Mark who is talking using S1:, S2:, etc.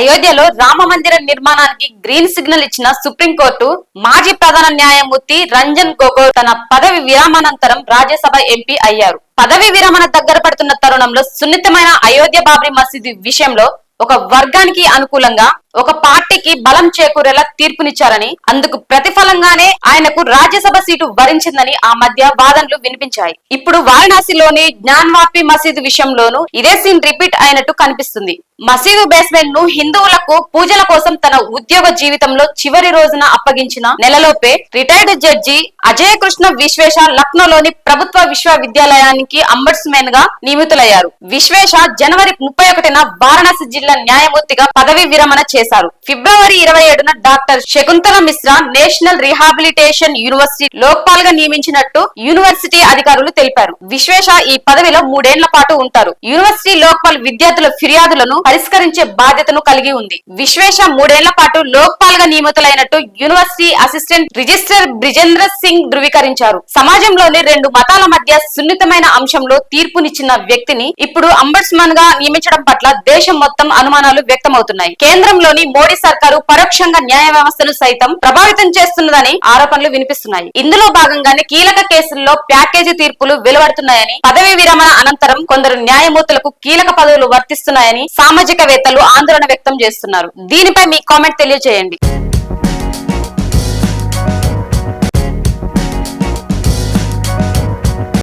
S1: అయోధ్యలో రామ మందిర నిర్మాణానికి గ్రీన్ సిగ్నల్ ఇచ్చిన సుప్రీంకోర్టు మాజీ ప్రధాన న్యాయమూర్తి రంజన్ గొగోయ్ తన పదవి విరామానంతరం రాజ్యసభ ఎంపీ అయ్యారు. పదవి విరమణ దగ్గర పడుతున్న తరుణంలో సున్నితమైన అయోధ్య బాబ్రీ మసీదు విషయంలో ఒక వర్గానికి అనుకూలంగా ఒక పార్టీకి బలం చేకూరేలా తీర్పునిచ్చారని అందుకు ప్రతిఫలంగానే ఆయనకు రాజ్యసభ సీటు వరించిందని ఆ మధ్య వాదనలు వినిపించాయి. ఇప్పుడు వారణాసిలోని జ్ఞాన్వాపి మసీదు విషయంలోనూ ఇదే సీన్ రిపీట్ అయినట్టు కనిపిస్తుంది. మసీదు బేస్మెంట్ను హిందువులకు పూజల కోసం తన ఉద్యోగ జీవితంలో చివరి రోజున అప్పగించిన నెలలోపే రిటైర్డ్ జడ్జి అజయ కృష్ణ విశ్వేష లక్నోలోని ప్రభుత్వ విశ్వవిద్యాలయానికి అంబడ్స్మెన్గా నియమితులయ్యారు. విశ్వేష జనవరి ముప్పై ఒకటిన వారణాసి జిల్లా న్యాయమూర్తిగా పదవి విరమణ చేశారు. ఫిబ్రవరి ఇరవై ఏడున doctor Shakuntala Mishra national rehabilitation university లోక్పాల్గా నియమించినట్టు యూనివర్సిటీ అధికారులు తెలిపారు. విశ్వేష ఈ పదవిలో మూడేళ్ళ పాటు ఉంటారు. యూనివర్సిటీ లోక్పాల్ విద్యార్థుల ఫిర్యాదులను పరిష్కరించే బాధ్యతను కలిగి ఉంది. విశ్వేష మూడేళ్ళ పాటు లోక్పాల్గా నియమితులైనట్టు university assistant register Brijendra Singh ధృవీకరించారు. సమాజంలోని రెండు మతాల మధ్య సున్నితమైన అంశంలో తీర్పునిచ్చిన వ్యక్తిని ఇప్పుడు అంబడ్స్మన్గా నియమించడం పట్ల దేశం మొత్తం అనుమానాలు వ్యక్తమవుతున్నాయి. కేంద్రంలో కేంద్రంలోని మోడీ సర్కారు పరోక్షంగా న్యాయ వ్యవస్థను సైతం ప్రభావితం చేస్తున్నదని ఆరోపణలు వినిపిస్తున్నాయి. ఇందులో భాగంగానే కీలక కేసుల్లో ప్యాకేజీ తీర్పులు వెలువడుతున్నాయని పదవీ విరమణ అనంతరం కొందరు న్యాయమూర్తులకు కీలక పదవులు వర్తిస్తున్నాయని సామాజికవేత్తలు ఆందోళన వ్యక్తం చేస్తున్నారు. దీనిపై మీ కామెంట్ తెలియజేయండి.